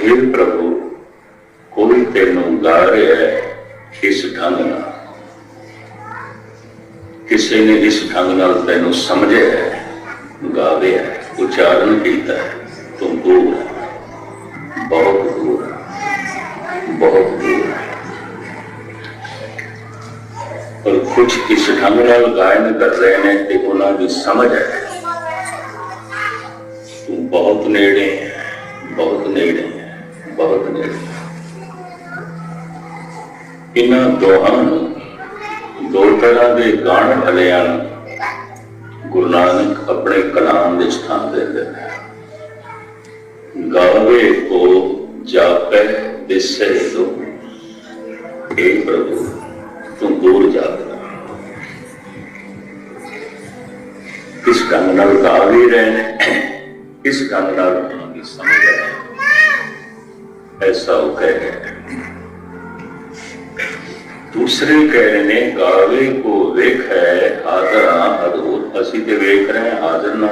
हे प्रभु ਕੋਈ ਤੈਨੂੰ ਗਾ ਰਿਹਾ ਹੈ ਇਸ ਢੰਗ ਨਾਲ ਕਿਸੇ ਨੇ ਇਸ ਢੰਗ ਨਾਲ ਤੈਨੂੰ ਸਮਝਿਆ ਹੈ ਗਾਵਿਆ ਹੈ, ਉਚਾਰਨ ਕੀਤਾ ਹੈ ਤੂੰ ਦੂਰ ਹੈ, ਬਹੁਤ ਦੂਰ ਹੈ, ਬਹੁਤ ਦੂਰ ਹੈ ਪਰ ਕੁਝ ਇਸ ਢੰਗ ਨਾਲ ਗਾਇਨ ਕਰ ਰਹੇ ਨੇ ਤੇ ਉਹਨਾਂ ਦੀ ਸਮਝ ਹੈ ਤੂੰ ਬਹੁਤ ਨੇੜੇ ਹੈ ਬਹੁਤ ਨੇੜੇ ਹੈ ਬਹੁਤ ਨੇੜੇ ਇਹਨਾਂ ਦੋਹਾਂ ਨੂੰ ਦੋ ਤਰ੍ਹਾਂ ਦੇ ਗਾਣ ਵਾਲਿਆਂ ਗੁਰੂ ਨਾਨਕ ਆਪਣੇ ਕਲਾਮ ਵਿੱਚ ਥਾਂ ਦਿੰਦੇ ਨੇ। ਗਾਵੇ ਕੋ ਜਾਪੈ ਦਿਸੇ ਤੋ ਇਹ ਪ੍ਰਭੂ, ਤੂੰ ਦੂਰ ਜਾਪਦਾ ਕਿਸ ਢੰਗ ਨਾਲ ਗਾ ਵੀ ਰਹੇ ਨੇ ਕਿਸ ਢੰਗ ਨਾਲ ਸਮਝ ਹੈ। ਐਸਾ ਉਹ ਕਹਿ ਰਿਹਾ ਹੈ ਦੂਸਰੇ ਕਹਿ ਰਹੇ ਨੇ, ਗਾਵੇ ਕੋ ਵੇਖ ਹੈ ਹਾਜ਼ਰਾਂ ਹਦੂਰ ਅਸੀਂ ਤੇ ਵੇਖ ਰਹੇ ਹਾਂ ਹਾਜ਼ਰ ਨਾ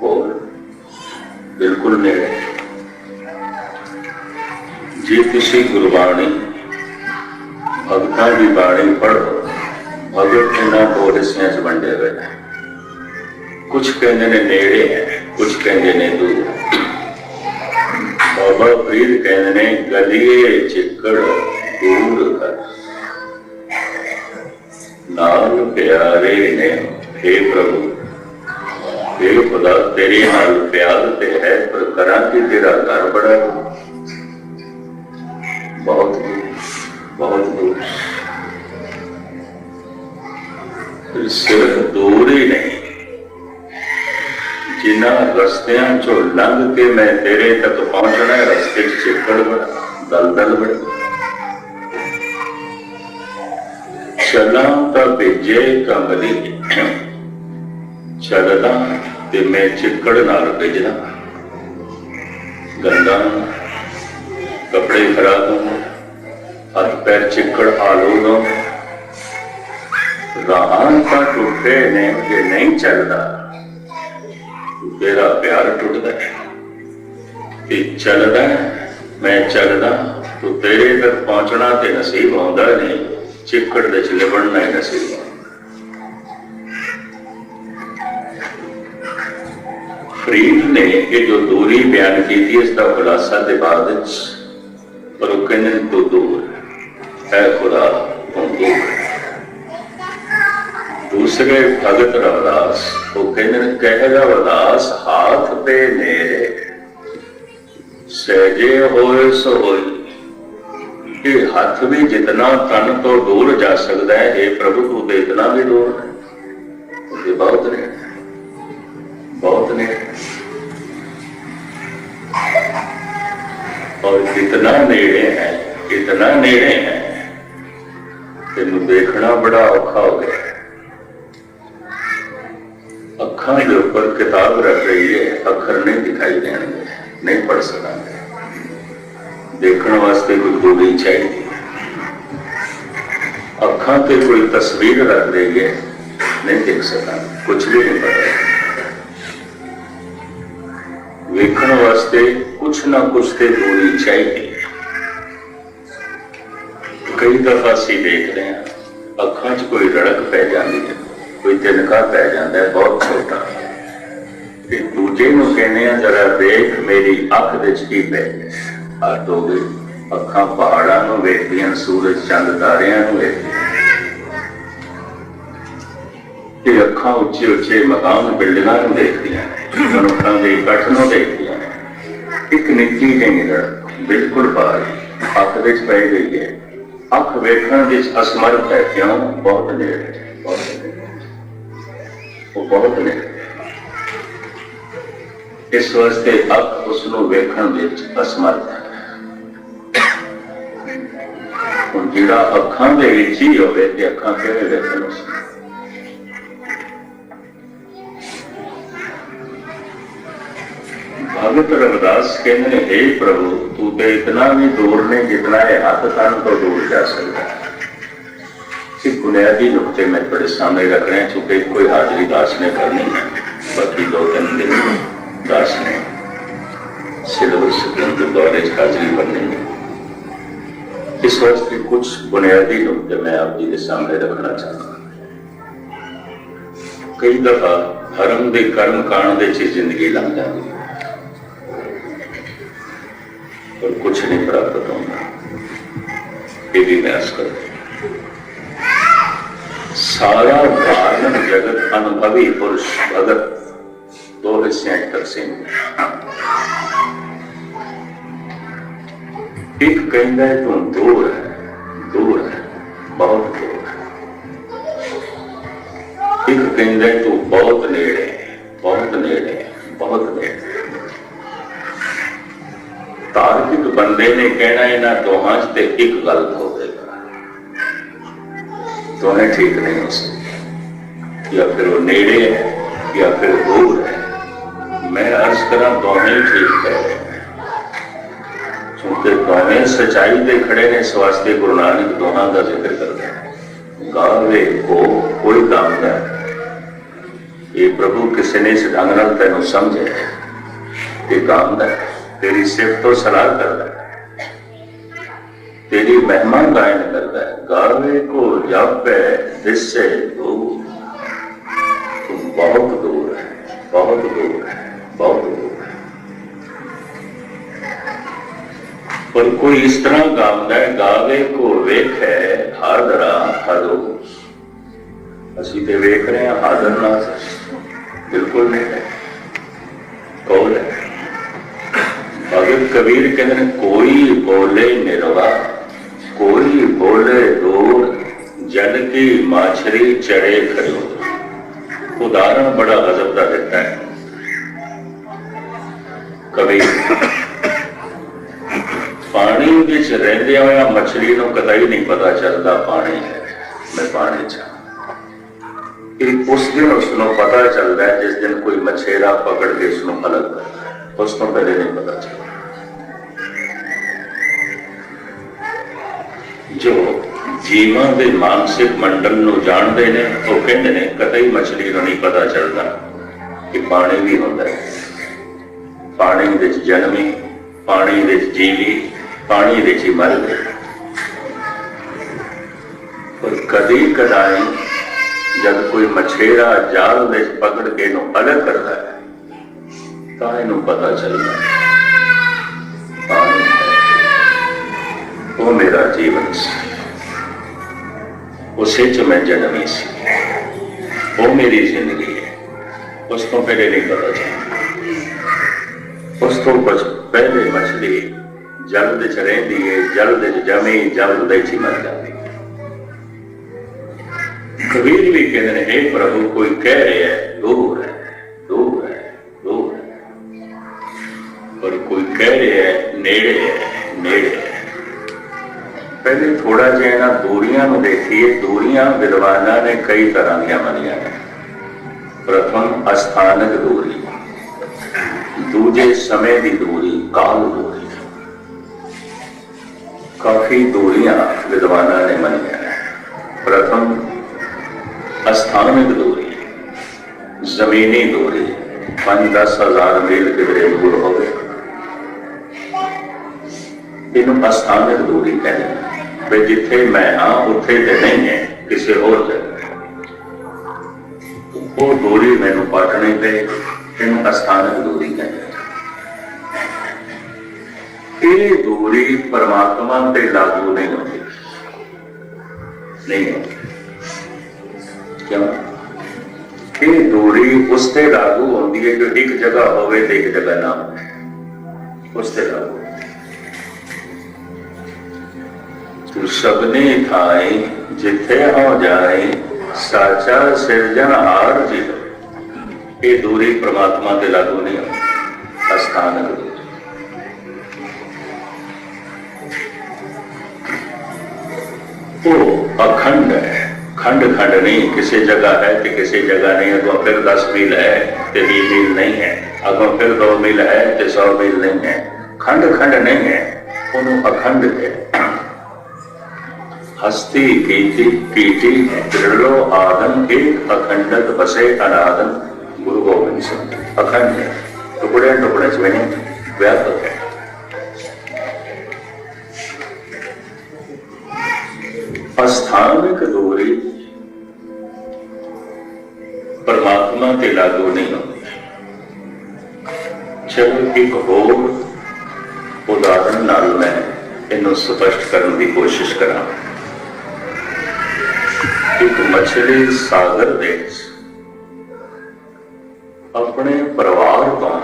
ਕੋਲ ਬਿਲਕੁਲ ਨੇੜੇ ਜੇ ਤੁਸੀਂ ਗੁਰਬਾਣੀ ਭਗਤਾਂ ਦੀ ਬਾਣੀ ਪੜ੍ਹੋ, ਭਗਤ ਇਹਨਾਂ ਦੋ ਹਿੱਸਿਆਂ 'ਚ ਵੰਡੇ ਹੋਏ ਨੇ। ਕੁਝ ਕਹਿੰਦੇ ਨੇ ਨੇੜੇ ਹੈ ਕੁਝ ਕਹਿੰਦੇ ਨੇ ਦੂਰ ਬਾਬਾ ਫਰੀਦ ਕਹਿੰਦੇ ਨੇ, ਗਲੀਏ ਚਿੱਕੜ ਦੂਰ ਕਰ। ਨਾਲ ਪਿਆਰੇ ਨੇ हे ਪ੍ਰਭੂ हे ਖੁਦਾ, ਤੇਰੇ ਨਾਲ ਪਿਆਰ ਤੇ ਹੈ ਪਰ ਕਰਾਂ ਕਿ ਤੇਰਾ ਘਰ ਬੜਾ ਬਹੁਤ ਬਹੁਤ ਸਿਰਫ ਜਿਨ੍ਹਾਂ ਰਸਤਿਆਂ ਚੋਂ ਲੰਘ ਕੇ ਮੈਂ ਤੇਰੇ ਤੱਕ ਪਹੁੰਚਣਾ ਹੈ, ਰਸਤੇ 'ਚ ਚਿੱਕੜ ਬੜਾ ਦਲਦਲ ਬੜਾ ਚਲਾਂ ਤਾਂ ਭੇਜੇ ਕਮਲੀ ਚਲਦਾ ਤੇ ਮੈਂ ਚਿੱਕੜ ਨਾਲ ਭੇਜਣਾ ਗੰਦਾ, ਕੱਪੜੇ ਖਰਾਬ ਹੋਣ, ਹੱਥ ਪੈਰ ਚਿੱਕੜ ਆਲੂ ਰਾਹਾਂ ਤਾਂ ਟੁੱਟੇ ਨੇ, ਜੇ ਨਹੀਂ ਚੱਲਦਾ। ਤੇਰਾ ਪਿਆਰ ਟੁੱਟਦਾ ਤੇ ਚੱਲਦਾ ਮੈਂ ਚੱਲਦਾ, ਤੂੰ ਤੇਰੇ ਤੱਕ ਪਹੁੰਚਣਾ ਤੇ ਨਸੀਬ ਆਉਂਦਾ ਨਹੀਂ, ਚਿੱਕੜ ਦੇ ਲਿਬੜਨਾ ਹੀ ਨਸੀਬ ਫਰੀਦ ਨੇ ਇਹ ਜੋ ਦੂਰੀ ਬਿਆਨ ਕੀਤੀ, ਇਸ ਦਾ ਖੁਲਾਸਾ ਦੇ ਬਾਅਦ ਵਿੱਚ ਪਰ ਉਹ ਕਹਿੰਦੇ ਨੇ ਤੂੰ ਦੂਰ ਹੈ। ਖੁਦਾ ਤੂੰ ਦੂਰ ਦੂਸਰੇ ਭਗਤ ਰਵਦਾਸ ਉਹ ਕਹਿੰਦੇ ਨੇ ਕਹਿਗਾ ਰਵਦਾਸ, ਹਾਥ ਤੇ ਨੇਰੇ ਸਹਿਜੇ ਹੋਏ ਸੋ ਹੋਈ ਇਹ ਹੱਥ ਵੀ ਜਿਤਨਾ ਤਨ ਤੋਂ ਦੂਰ ਜਾ ਸਕਦਾ ਹੈ, ਇਹ ਪ੍ਰਭੂ ਤੂੰ ਤੇ ਵੀ ਦੂਰ ਹੈ। ਇਹ ਬਹੁਤ ਨੇ ਬਹੁਤ ਨੇ। ਔਰ ਕਿਤਨਾ ਨੇੜੇ ਹੈ, ਕਿਤਨਾ ਨੇੜੇ ਹੈ, ਤੈਨੂੰ ਦੇਖਣਾ ਬੜਾ ਔਖਾ ਹੋ ਗਿਆ। ਅੱਖਾਂ ਦੇ ਉੱਪਰ ਕਿਤਾਬ ਰੱਖ ਰਹੀ ਹੈ, ਅੱਖਰ ਨਹੀਂ ਦਿਖਾਈ ਦੇਣਗੇ ਨਹੀਂ ਪੜ ਸਕਾਂਗੇ। ਦੇਖਣ ਵਾਸਤੇ ਕੋਈ ਦੂਰੀ ਚਾਹੀਦੀ ਅੱਖਾਂ ਤੇ ਕੋਈ ਤਸਵੀਰ ਰੱਖ ਰਹੀ ਹੈ ਨਹੀਂ ਦੇਖ ਸਕਾਂਗੇ ਕੁਝ ਵੀ ਨਹੀਂ ਪਤਾ ਵੇਖਣ ਵਾਸਤੇ ਕੁਛ ਨਾ ਕੁਛ ਤੇ ਦੂਰੀ ਚਾਹੀਦੀ ਕਈ ਦਫਾ ਅਸੀਂ ਦੇਖਦੇ ਹਾਂ, ਅੱਖਾਂ 'ਚ ਕੋਈ ਰੜਕ ਪੈ ਜਾਂਦੀ ਹੈ। ਕੋਈ ਤਿਨਕਾ ਪੈ ਜਾਂਦਾ ਬਹੁਤ ਛੋਟਾ ਤੇ ਦੂਜੇ ਨੂੰ ਕਹਿੰਦੇ ਆ, ਜਰਾ ਦੇਖ ਮੇਰੀ ਅੱਖ ਵਿੱਚ ਕੀ ਪੈ ਗਿਆ ਆ ਦੋਗੇ ਅੱਖਾਂ ਪਹਾੜਾਂ ਨੂੰ ਵੇਖਦੀਆਂ, ਸੂਰਜ ਚੰਦ ਤਾਰਿਆਂ ਨੂੰ ਵੇਖਦੀਆਂ। ਤੇ ਅੱਖਾਂ ਉੱਚੇ ਉੱਚੇ ਮਕਾਨ ਬਿਲਡਿੰਗਾਂ ਨੂੰ ਦੇਖਦੀਆਂ ਨੇ, ਮਨੁੱਖਾਂ ਦੇ ਇਕੱਠ ਨੂੰ ਦੇਖਦੀਆਂ ਨੇ। ਇੱਕ ਨਿੱਕੀ ਜਿਹੀ ਬਿਲਕੁਲ ਬਾਹਰ, ਅੱਖ ਵਿੱਚ ਪੈ ਗਈ ਹੈ। ਅੱਖ ਵੇਖਣ ਵਿੱਚ ਅਸਮਰਥ ਹੈ, ਕਿਉਂ? ਬਹੁਤ ਨੇੜੇ। ਉਹ ਬਹੁਤ ਨੇੜੇ ਇਸ ਵਾਸਤੇ ਅੱਖ ਉਸ ਨੂੰ ਵੇਖਣ ਵਿੱਚ ਅਸਮਰਥ ਹੈ। ਹੁਣ ਜਿਹੜਾ ਅੱਖਾਂ ਦੇ ਵਿੱਚ ਹੀ ਹੋਵੇ ਤੇ ਅੱਖਾਂ ਕਿਵੇਂ ਵੇਖਣ ਉਸ ਭਗਤ ਰਵਿਦਾਸ ਕਹਿੰਦੇ ਨੇ हे ਪ੍ਰਭੂ, ਤੂੰ ਤੇ ਇਤਨਾ ਵੀ ਦੂਰ ਨੇ ਜਿਤਨਾ ਇਹ ਹੱਥ ਤਨ ਤੋਂ ਦੂਰ ਜਾ ਸਕਦਾ ਬੁਨਿਆਦੀ ਇੱਕ मुद्दे मैं थोड़े सामने रख रहे हैं चूंकि कोई हाजिरी दास ने करनी है बाकी दो तीन दिन दास ने सिलेबस के दौरे हाजिरी भरनी है इस वास्ते कुछ बुनियादी नुकते मैं आप जी के सामने रखना चाहता कई दफा हरम के कर्म कांड के जिंदगी लंघ जाती पर कुछ नहीं प्राप्त होना ये भी मैं अर्ज करता ਅਸ ਕਰਦਾ ਸਾਰਾ ਧਾਰਨ ਜਗਤ ਅਨੁਭਵੀ ਪੁਰਸ਼ ਭਗਤ। ਦੋ ਹਿੱਸਿਆਂ ਚ ਤਕਸੀਮ ਹੈ ਇੱਕ ਕਹਿੰਦਾ ਹੈ ਤੂੰ ਦੂਰ ਹੈ ਦੂਰ ਹੈ, ਬਹੁਤ ਦੂਰ ਹੈ। ਇੱਕ ਕਹਿੰਦਾ ਹੈ ਤੂੰ ਬਹੁਤ ਨੇੜੇ ਬਹੁਤ ਨੇੜੇ ਬਹੁਤ ਨੇੜੇ। ਹੈ। ਤਾਰਕਿਕ ਬੰਦੇ ਨੇ ਕਹਿਣਾ ਇਹਨਾਂ ਦੋਹਾਂ 'ਚ ਤੇ ਇੱਕ ਗੱਲ ਹੋਵੇਗਾ ਦੋਨੇ ਠੀਕ ਨਹੀਂ ਹੋ ਸਕਦੇ ਜਾਂ ਫਿਰ ਉਹ ਨੇੜੇ ਹੈ, ਜਾਂ ਫਿਰ ਦੂਰ ਹੈ। ਮੈਂ ਅਰਜ਼ ਕਰਾਂ ਦੋਵੇਂ ਹੀ ਠੀਕ ਹੈ। ਕਿਉਂਕਿ ਦੋਵੇਂ ਸਚਾਈ ਦੇ ਖੜੇ ਨੇ, ਇਸ ਵਾਸਤੇ ਗੁਰੂ ਨਾਨਕ ਦੋਹਾਂ ਦਾ ਜ਼ਿਕਰ ਕਰਦਾ ਹੈ। ਗਾਵੇ ਕੋ ਕੋਈ ਕੰਮ ਦਾ ਇਹ ਪ੍ਰਭੂ ਕਿਸੇ ਨੇ ਇਸ ਢੰਗ ਨਾਲ ਤੈਨੂੰ ਸਮਝਿਆ ਕਿ ਕੰਮ ਦਾ ਤੇਰੀ ਸਿਫਤ ਤੋਂ ਸਲਾਹ ਕਰਦਾ ਹੈ। ਤੇਰੀ ਮਹਿਮਾ ਗਾਇਨ ਕਰਦਾ ਹੈ। ਗਾਵੇ ਕੋ ਜਾਪੇ, ਦਿਸੇ ਦੂਰ ਤੂੰ ਬਹੁਤ ਦੂਰ ਹੈ, ਬਹੁਤ ਦੂਰ ਹੈ, ਬਹੁਤ ਦੂਰ ਹੈ। ਪਰ ਕੋਈ ਇਸ ਤਰ੍ਹਾਂ ਗਾਉਂਦਾ ਹੈ, ਗਾਵੇ ਕੋ ਵੇਖੈ ਹਾਦਰਾ ਹਦੋ ਅਸੀਂ ਤੇ ਵੇਖ ਰਹੇ ਹਾਂ, ਹਾਜ਼ਰ ਨਾ ਬਿਲਕੁਲ ਨਹੀਂ ਹੈ। ਕੌਣ ਹੈ? ਭਗਤ ਕਬੀਰ ਕਹਿੰਦੇ ਨੇ, ਕੋਈ ਬੋਲੇ ਨਿਰਵਾ ਕੋਈ ਬੋਲੇ ਦੂਰ ਜਨ ਕੀ ਮਾਛਰੀ ਚੜੇ ਖੜੋ। ਉਦਾਹਰਣ ਬੜਾ ਗਜ਼ਬ ਦਾ ਦਿੱਤਾ ਹੈ। ਕਬੀਰ ਪਾਣੀ ਵਿੱਚ ਰਹਿੰਦੇ ਹੋਇਆ ਮਛਲੀ ਨੂੰ ਕਦਾਈ ਨਹੀਂ ਪਤਾ ਚੱਲਦਾ ਪਾਣੀ ਹੈ, ਮੈਂ ਪਾਣੀ ਚ ਇਹ ਉਸ ਦਿਨ ਉਸ ਨੂੰ ਪਤਾ ਚੱਲਦਾ ਜਿਸ ਦਿਨ ਕੋਈ ਮਛੇਰਾ ਪਕੜ ਕੇ ਇਸ ਨੂੰ ਅਲੱਗ ਕਰਦਾ ਉਸ ਤੋਂ ਪਹਿਲੇ ਨਹੀਂ ਪਤਾ ਚੱਲਦਾ। ਜੋ ਜੀਵਾਂ ਦੇ ਮਾਨਸਿਕ ਮੰਡਲ ਨੂੰ ਜਾਣਦੇ ਨੇ, ਉਹ ਕਹਿੰਦੇ ਨੇ, ਕਤਈ ਮਛਲੀ ਨੂੰ ਨਹੀਂ ਪਤਾ ਚੱਲਦਾ ਕਿ ਪਾਣੀ ਵੀ ਹੁੰਦਾ ਹੈ। ਪਾਣੀ ਵਿੱਚ ਜਨਮੀ, ਪਾਣੀ ਵਿੱਚ ਜੀਵੀ, ਪਾਣੀ ਵਿੱਚ ਹੀ ਮਰ ਪਰ ਕਦੀ ਕਦਾਈ ਜਦ ਕੋਈ ਮਛੇਰਾ ਜਾਲ ਵਿੱਚ ਪਕੜ ਕੇ ਇਹਨੂੰ ਅਲੱਗ ਕਰਦਾ ਹੈ, ਤਾਂ ਇਹਨੂੰ ਪਤਾ ਚੱਲਦਾ ਹੈ। ਉਹ ਮੇਰਾ ਜੀਵਨ ਸੀ ਉਸੇ ਚ ਮੈਂ ਜਨਮੀ ਸੀ ਉਹ ਮੇਰੀ ਜ਼ਿੰਦਗੀ ਹੈ ਉਸ ਤੋਂ ਪਹਿਲੇ ਨਹੀਂ ਪਤਾ ਚੱਲਦਾ ਉਸ ਤੋਂ ਕੁਝ ਪਹਿਲੇ ਮਛਲੀ ਜਲ ਦੇ ਚ ਰਹਿੰਦੀ ਹੈ ਜਲ ਦੇ ਚ ਜਮੀ ਜਲ ਦੇ ਚ ਹੀ ਮਰ ਜਾਂਦੀ ਹੈ ਕਬੀਰ ਵੀ ਕਹਿੰਦੇ ਨੇ ਇਹ ਪ੍ਰਭੂ ਕੋਈ ਕਹਿ ਰਿਹਾ ਹੈ ਦੂਰ ਹੈ ਦੂਰ ਹੈ ਦੂਰ ਹੈ ਪਰ ਕੋਈ ਕਹਿ ਰਿਹਾ ਹੈ ਨੇੜੇ ਹੈ ਨੇੜੇ ਹੈ ਪਹਿਲੇ ਥੋੜਾ ਜਿਹਾ ਇਹਨਾਂ ਦੂਰੀਆਂ ਨੂੰ ਦੇਖੀਏ, ਦੂਰੀਆਂ ਵਿਦਵਾਨਾਂ ਨੇ ਕਈ ਤਰ੍ਹਾਂ ਦੀਆਂ ਮੰਨੀਆਂ ਨੇ। ਪ੍ਰਥਮ ਅਸਥਾਨਕ ਦੂਰੀ, ਦੂਜੇ ਸਮੇਂ ਦੀ ਦੂਰੀ, ਕਾਲ ਦੂਰੀ। ਕਾਫੀ ਦੂਰੀਆਂ ਵਿਦਵਾਨਾਂ ਨੇ ਮੰਨੀਆਂ ਨੇ। ਪ੍ਰਥਮ ਅਸਥਾਨਕ ਦੂਰੀ, ਜ਼ਮੀਨੀ ਦੂਰੀ 5-10 ਹਜ਼ਾਰ ਮੀਲ ਕਿਧਰੇ ਦੂਰ ਹੋਵੇ। ਇਹਨੂੰ ਅਸਥਾਨਕ ਦੂਰੀ ਕਹਿੰਦੇ ਨੇ। ਵੀ ਜਿੱਥੇ ਮੈਂ ਹਾਂ, ਉੱਥੇ ਤੇ ਨਹੀਂ ਹੈ, ਕਿਸੇ ਹੋਰ ਜਗ੍ਹਾ। ਉਹ ਦੂਰੀ ਮੈਨੂੰ ਪਾਟਣੀ ਪਏ ਇਹਨੂੰ ਅਸਥਾਨਕ ਦੂਰੀ ਕਹਿੰਦੇ ਇਹ ਦੂਰੀ ਪਰਮਾਤਮਾ ਤੇ ਲਾਗੂ ਨਹੀਂ ਹੁੰਦੀ। ਨਹੀਂ ਹੁੰਦੀ। ਕਿਉਂ? ਇਹ ਦੂਰੀ ਉਸ ਤੇ ਲਾਗੂ ਹੁੰਦੀ ਹੈ ਜੋ ਇੱਕ ਜਗ੍ਹਾ ਹੋਵੇ ਤੇ ਇੱਕ ਜਗ੍ਹਾ ਨਾ ਹੋਵੇ। ਉਸ ਤੇ ਲਾਗੂ। ਤੂੰ ਸਭਨੇ ਥਾਈ ਜਿੱਥੇ ਹੋ ਜਾਏ, ਸਾਚਾ ਸਿਰਜਣਹਾਰ ਜੀ ਇਹ ਦੂਰੀ ਪ੍ਰਮਾਤਮਾ ਤੇ ਲਾਗੂ ਨਹੀਂ ਅਸਥਾਨਕ ਉਹ ਅਖੰਡ ਹੈ, ਖੰਡ ਖੰਡ ਨਹੀਂ, ਕਿਸੇ ਜਗ੍ਹਾ ਹੈ ਤੇ ਕਿਸੇ ਜਗ੍ਹਾ ਨਹੀਂ, ਅਗੋਂ ਫਿਰ 10 ਮੀਲ ਹੈ ਤੇ 20 ਮੀਲ ਨਹੀਂ ਹੈ, ਅਗੋਂ ਫਿਰ 2 ਮੀਲ ਹੈ ਤੇ 100 ਮੀਲ ਨਹੀਂ ਹੈ। ਖੰਡ ਖੰਡ ਨਹੀਂ ਹੈ, ਉਹਨੂੰ ਅਖੰਡ ਹੈ। ਹਸਤੀ ਕੀਤੀ ਕੀਟੀ ਦ੍ਰਿੜੋ ਆਦਮ ਇੱਕ ਅਖੰਡਤ ਬਸੇ ਅਨਾਦਨ ਗੁਰੂ ਗੋਬਿੰਦ ਸਿੰਘ ਜੀ। ਅਖੰਡ ਹੈ। ਟੁਕੜੇ ਟੁਕੜੇ ਚ ਵੀ ਨਹੀਂ ਵਿਆਪਕ ਹੈ। ਅਸਥਾਨਕ ਦੂਰੀ ਪਰਮਾਤਮਾ ਤੇ ਲਾਗੂ ਨਹੀਂ ਹੁੰਦੀ। ਹੋਰ ਉਦਾਹਰਨ ਨਾਲ ਮੈਂ ਇਹਨੂੰ ਸਪਸ਼ਟ ਕਰਨ ਦੀ ਕੋਸ਼ਿਸ਼ ਕਰਾਂ ਮਛਲੀ ਸਾਗਰ ਵਿੱਚ ਆਪਣੇ ਪਰਿਵਾਰ ਤੋਂ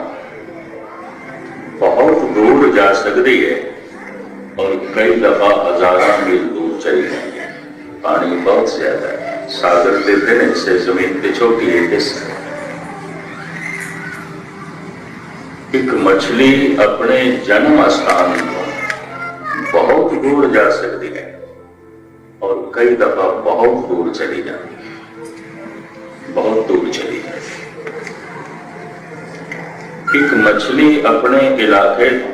ਬਹੁਤ ਦੂਰ ਜਾ ਸਕਦੀ ਹੈ और कई दफा हजारों मील दूर चली जाती है पानी बहुत ज्यादा है सागर के दिन से जमीन पे छोटी है हिस्सा एक मछली अपने जन्म स्थान को बहुत दूर जा सकती दूर चली जाती है बहुत दूर चली जाती है एक मछली अपने इलाके को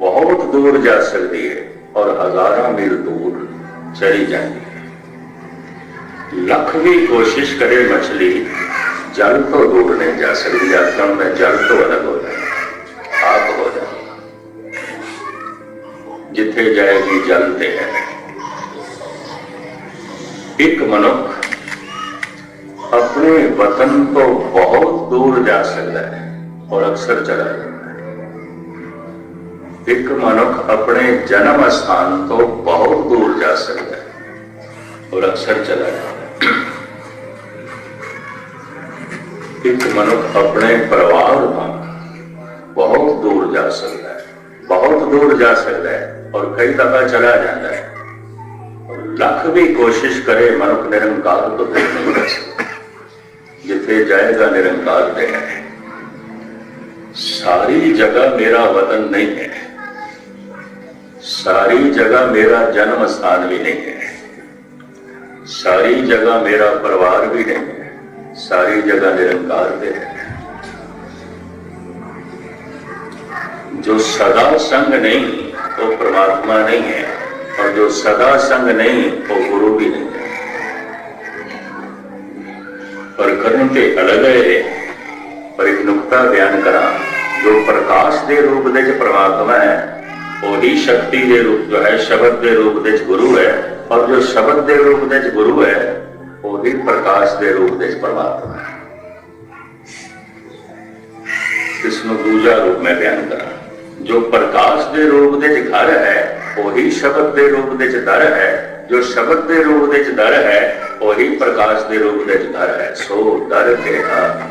बहुत दूर जा सकती है और हजारों मील दूर चली जाती है लख भी कोशिश करे मछली जल तो दूर नहीं जा सकती आत्मा में जल तो अलग हो जाए आप हो जाए जिथे जाएगी जल ते है एक मनुख अपने वतन को बहुत दूर जा सकता है और अक्सर चला जाता है। एक मनुख अपने जन्म स्थान को बहुत दूर जा सकता है और अक्सर चला जाता है। एक मनुख अपने परिवार का बहुत दूर जा सकता है, बहुत दूर जा सकता है और कई दफ़ा चला जाता है। ਔਰ ਲੱਖ ਵੀ ਕੋਸ਼ਿਸ਼ ਕਰੇ ਮਨੁੱਖ ਨਿਰੰਕਾਰ ਤੋਂ ਦੂਰ ਨਹੀਂ ਜਾ ਸਕਦਾ ਜਿੱਥੇ ਜਾਏਗਾ ਨਿਰੰਕਾਰ ਤੇ ਹੈ ਸਾਰੀ ਜਗ੍ਹਾ ਮੇਰਾ ਵਤਨ ਨਹੀਂ ਹੈ ਸਾਰੀ ਜਗ੍ਹਾ ਮੇਰਾ ਜਨਮ ਸਥਾਨ ਵੀ ਨਹੀਂ ਹੈ ਸਾਰੀ ਜਗ੍ਹਾ ਮੇਰਾ ਪਰਿਵਾਰ ਵੀ ਨਹੀਂ ਹੈ ਸਾਰੀ ਜਗ੍ਹਾ ਨਿਰੰਕਾਰ ਦੇ ਹੈ ਜੋ ਸਦਾ ਸੰਗ ਨਹੀਂ ਉਹ ਪ੍ਰਮਾਤਮਾ ਨਹੀਂ ਹੈ और जो सदा संग नहीं, वो गुरु भी नहीं पर करुण के अलग है, पर एक नुकता बयान करा, जो प्रकाश के रूप दे परमात्मा है, वही शक्ति के रूप जो है, शब्द के रूप दे गुरु है, और जो शब्द के रूप दे गुरु है, वही प्रकाश के रूप दे परमात्मा है। इसमें दूजा रूप में बयान करा, जो प्रकाश के रूप दे घर है ਉਹੀ ਸ਼ਬਦ ਦੇ ਰੂਪ ਦੇ ਚ ਦਰ ਹੈ। ਜੋ ਸ਼ਬਦ ਦੇ ਰੂਪ ਦੇ ਚ ਦਰ ਹੈ, ਉਹੀ ਪ੍ਰਕਾਸ਼ ਦੇ ਰੂਪ ਦੇ ਚ ਦਰ ਹੈ। ਸੋ ਦਰ ਕਿਹਾ,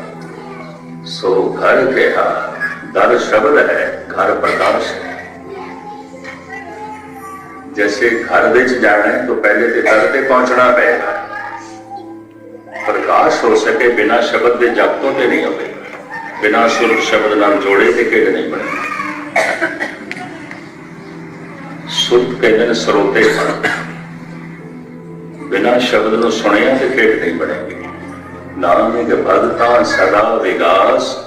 ਸੋ ਘਰ ਕਿਹਾ ਦਰ ਸ਼ਬਦ ਹੈ, ਘਰ ਪ੍ਰਕਾਸ਼ ਹੈ। ਜੈਸੇ ਘਰ ਦੇ ਚ ਜਾਣਾ ਹੈ, ਤਾਂ ਪਹਿਲੇ ਤੇ ਦਰ ਤੇ ਪਹੁੰਚਣਾ ਪਏਗਾ ਪ੍ਰਕਾਸ਼ ਹੋ ਸਕੇ ਬਿਨਾ ਸ਼ਬਦ ਦੇ ਜਪ ਤੋਂ ਤੇ ਨਹੀਂ ਹੋਵੇ। ਬਿਨਾ ਸੁਰਤ ਸ਼ਬਦ ਨਾਲ ਜੋੜੇ ਤੇ ਕਿਹੜੇ ਨਹੀਂ ਬਣੇ ਸੁਰਤ ਕਹਿੰਦੇ ਨੇ ਸਰੋਤੇ ਬਣ ਬਿਨਾਂ ਸ਼ਬਦ ਨੂੰ ਸੁਣਿਆ ਤੇ ਖੇਡ ਨਹੀਂ ਬਣੇਗੀ। ਨਾਨਕ ਭਗਤਾਂ ਸਦਾ ਵਿਗਾਸ,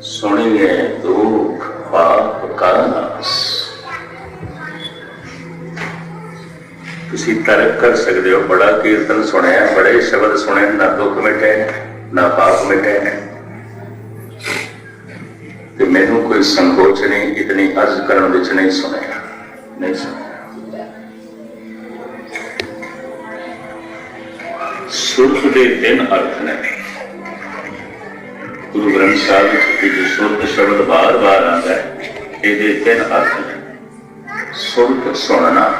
ਸੁਣੀਏ ਦੁਖ ਪਾਪ ਕਾ ਤੁਸੀਂ ਤਰਕ ਕਰ ਸਕਦੇ ਹੋ, ਬੜਾ ਕੀਰਤਨ ਸੁਣਿਆ, ਬੜੇ ਸ਼ਬਦ ਸੁਣੇ, ਨਾ ਦੁੱਖ ਮਿਟੇ, ਨਾ ਪਾਪ ਮਿਟੇ। ਤੇ ਮੈਨੂੰ ਕੋਈ ਸੰਕੋਚ ਨਹੀਂ, ਇਤਨੀ ਅਰਜ਼ ਕਰਨ ਵਿੱਚ ਨਹੀਂ ਸੁਣਿਆ। ਨਹੀਂ ਸੁਰਤ ਦੇ ਦਿਨ ਅਰਥ ਨੇ। ਗੁਰੂ ਗ੍ਰੰਥ ਸਾਹਿਬ ਵਿੱਚ ਜੋ ਸੁਰਤ ਸ਼ਬਦ ਬਾਰ-ਬਾਰ ਆਉਂਦਾ ਹੈ। ਇਹਦੇ ਤਿੰਨ ਅਰਥ ਨੇ। ਸੁਰਤ ਸੁਣਨਾ,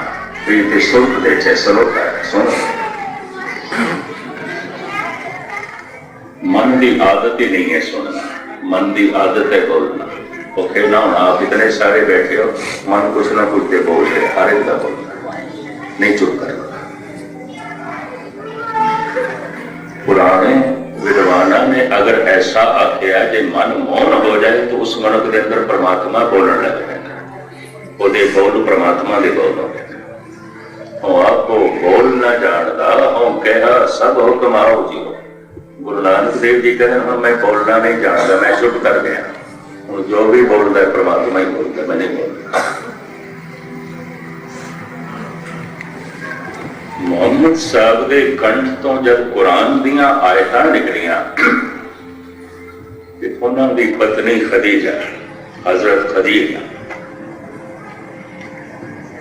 ਇਹ ਤੇ ਸੁਰਤ ਦੇ ਚ ਸਰੋਤਾ ਹੈ। ਸੁਣ। ਮਨ ਦੀ ਆਦਤ ਹੀ ਨਹੀਂ ਹੈ ਸੁਣਨਾ। ਮਨ ਦੀ ਆਦਤ ਹੈ ਬੋਲਣਾ। ਉਹ ਨਾ ਹੁਣ ਆਪ ਇਤਨੇ ਸਾਰੇ ਬੈਠੇ ਹੋ ਮਨ ਕੁਛ ਨਾ ਕੁਛ ਤੇ ਬੋਲ ਰਿਹਾ ਹਰ ਇੱਕ ਦਾ ਬੋਲਣਾ ਨਹੀਂ ਚੁੱਪ ਕਰਨਾ पुराने विद्वाना ने अगर ऐसा आख्या जे मन मौन हो जाए तो उस मनुख के अंदर परमात्मा बोलने लग जाता है ਉਹਦੇ ਬੋਲ ਪ੍ਰਮਾਤਮਾ ਦੇ ਬੋਲ ਹੋ ਗਏ ਉਹ ਆਪੋ ਬੋਲ ਨਾ ਜਾਣਦਾ ਉਹ ਕਹਿਆ ਸਭ ਹੁਕਮ ਆਓ ਜੀ ਗੁਰੂ ਨਾਨਕ ਦੇਵ ਜੀ ਕਹਿੰਦੇ ਹੁਣ ਮੈਂ ਬੋਲਣਾ ਨਹੀਂ ਜਾਣਦਾ ਮੈਂ ਚੁੱਪ ਕਰ ਗਿਆ ਹੁਣ ਜੋ ਵੀ ਬੋਲਦਾ ਹੈ ਪ੍ਰਮਾਤਮਾ ਹੀ ਬੋਲਦਾ ਮੈਂ ਨਹੀਂ ਬੋਲਦਾ ਮੁਹੰਮਦ ਸਾਹਿਬ ਦੇ ਕੰਠ ਤੋਂ ਜਦ ਕੁਰਾਨ ਦੀਆਂ ਆਇਤਾਂ ਨਿਕਲੀਆਂ ਤੇ ਉਹਨਾਂ ਦੀ ਪਤਨੀ ਖਦੀਜਾ हजरत खदीजा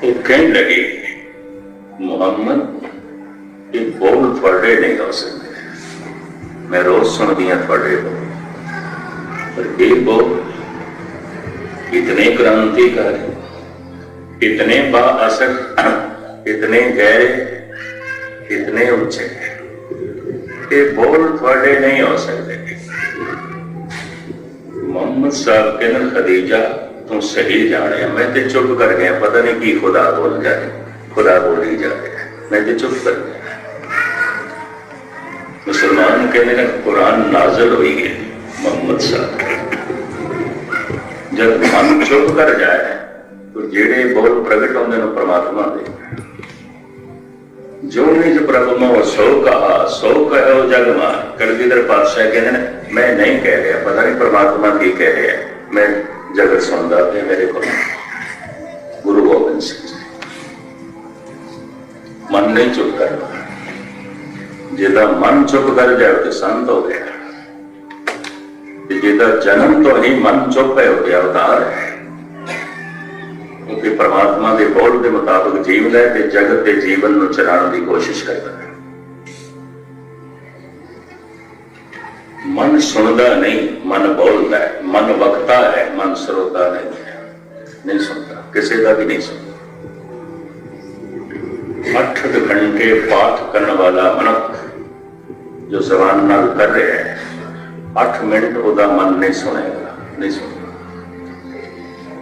वो कहने लगी मोहम्मद ये बोल थोड़े नहीं हो सकते मैं रोज सुनती हूँ थोड़े बोल पर ये बोल इतने क्रांतिकारी इतने बाअसर, इतने गहरे इतने ऊँचे ये बोल थोड़े नहीं हो सकते। मोहम्मद साहब कहने खदीजा तू सही जाने। मैं ते चुप कर गया, पता नहीं की खुदा बोल जाए, खुदा बोल बोली जाए। मैं ते चुप कर गया। मुसलमान कहने लगे, कुरान नाजल हुई है, मोहम्मद साहब। ਜਦ ਮਨ ਚੁੱਪ ਕਰ ਜਾਏ, ਤਾਂ ਜਿਹੜੇ ਬਹੁਤ ਪ੍ਰਗਟ ਹੁੰਦੇ ਨੇ ਪ੍ਰਮਾਤਮਾ ਦੇ। ਜੋ ਨੇ ਜੋ ਪ੍ਰਭ ਮੋ ਸੋ ਕਹਾ ਸੋ ਕਹੋ ਜਗਮਾ ਕਲਗੀਧਰ ਪਾਤਸ਼ਾਹ ਕਹਿੰਦੇ ਨੇ, ਮੈਂ ਨਹੀਂ ਕਹਿ ਰਿਹਾ, ਪਤਾ ਨਹੀਂ ਪ੍ਰਮਾਤਮਾ ਕੀ ਕਹਿ ਰਿਹਾ। ਮੈਂ ਜਗਤ ਸੁਣਦਾ ਤੇ ਮੇਰੇ ਕੋਲ। ਗੁਰੂ ਗੋਬਿੰਦ ਸਿੰਘ ਜੀ। ਮਨ ਨਹੀਂ ਚੁੱਪ ਕਰਦਾ ਜਿਹਦਾ ਮਨ ਚੁੱਪ ਕਰ ਜਾਵੇ ਤੇ ਸੰਤ ਹੋ ਗਿਆ। ਤੇ ਜਿਹਦਾ ਜਨਮ ਤੋਂ ਹੀ ਮਨ ਚੁੱਪ ਹੈ ਉਹ ਅਵਤਾਰ ਹੈ। ਕਿਉਂਕਿ ਪਰਮਾਤਮਾ ਦੇ ਬੋਲ ਦੇ ਮੁਤਾਬਕ ਜੀਵਦਾ ਹੈ ਤੇ ਜਗਤ ਦੇ ਜੀਵਨ ਨੂੰ ਚਲਾਉਣ ਦੀ ਕੋਸ਼ਿਸ਼ ਕਰਦਾ ਹੈ। ਮਨ ਸੁਣਦਾ ਨਹੀਂ, ਮਨ ਬੋਲਦਾ ਹੈ। ਮਨ ਵਕਤਾ ਹੈ, ਮਨ ਸਰੋਤਾ ਨਹੀਂ ਹੈ। ਨਹੀਂ ਸੁਣਦਾ, ਕਿਸੇ ਦਾ ਵੀ ਨਹੀਂ ਸੁਣਦਾ। ਅੱਠ ਕੁ ਘੰਟੇ ਪਾਠ ਕਰਨ ਵਾਲਾ ਮਨੁੱਖ ਜੋ ਜ਼ਬਾਨ ਨਾਲ ਕਰ ਰਿਹਾ ਹੈ 8 ਮਿੰਟ ਉਹਦਾ ਮਨ ਨਹੀਂ ਸੁਣੇਗਾ ਨਹੀਂ ਸੁਣੇਗਾ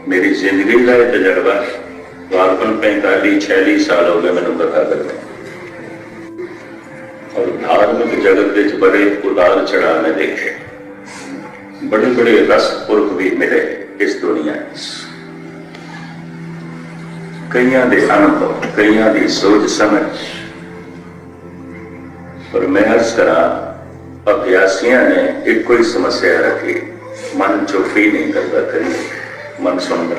ਮੇਰੀ ਜ਼ਿੰਦਗੀ ਦਾ ਇਹ ਤਜਰਬਾ ਹੈ। 45 46 ਸਾਲ ਹੋ ਗਏ ਮੈਨੂੰ ਕਥਾ ਕਰਦੇ ਔਰ ਧਾਰਮਿਕ ਜਗਤ ਵਿੱਚ ਬੜੇ ਉਦਾ ਚੜਾਅ ਮੈਂ ਦੇਖੇ। ਬੜੇ ਬੜੇ ਰਸ ਪੁਰਖ ਵੀ ਮਿਲੇ ਇਸ ਦੁਨੀਆ ਵਿੱਚ। ਕਈਆਂ ਦੇ ਅਨੁਭਵ, ਕਈਆਂ ਦੀ ਸੋਚ ਸਮਝ। ਪਰ ਮੈਂ ਅਰਜ਼ ਕਰਾਂ ਅਭਿਆਸੀਆਂ ਨੇ ਇੱਕੋ ਹੀ ਸਮੱਸਿਆ ਰੱਖੀ ਮਨ ਚੁੱਪ ਹੀ ਨਹੀਂ ਕਰਦਾ ਕਰੀ ਮਨ ਸੁਣਦਾ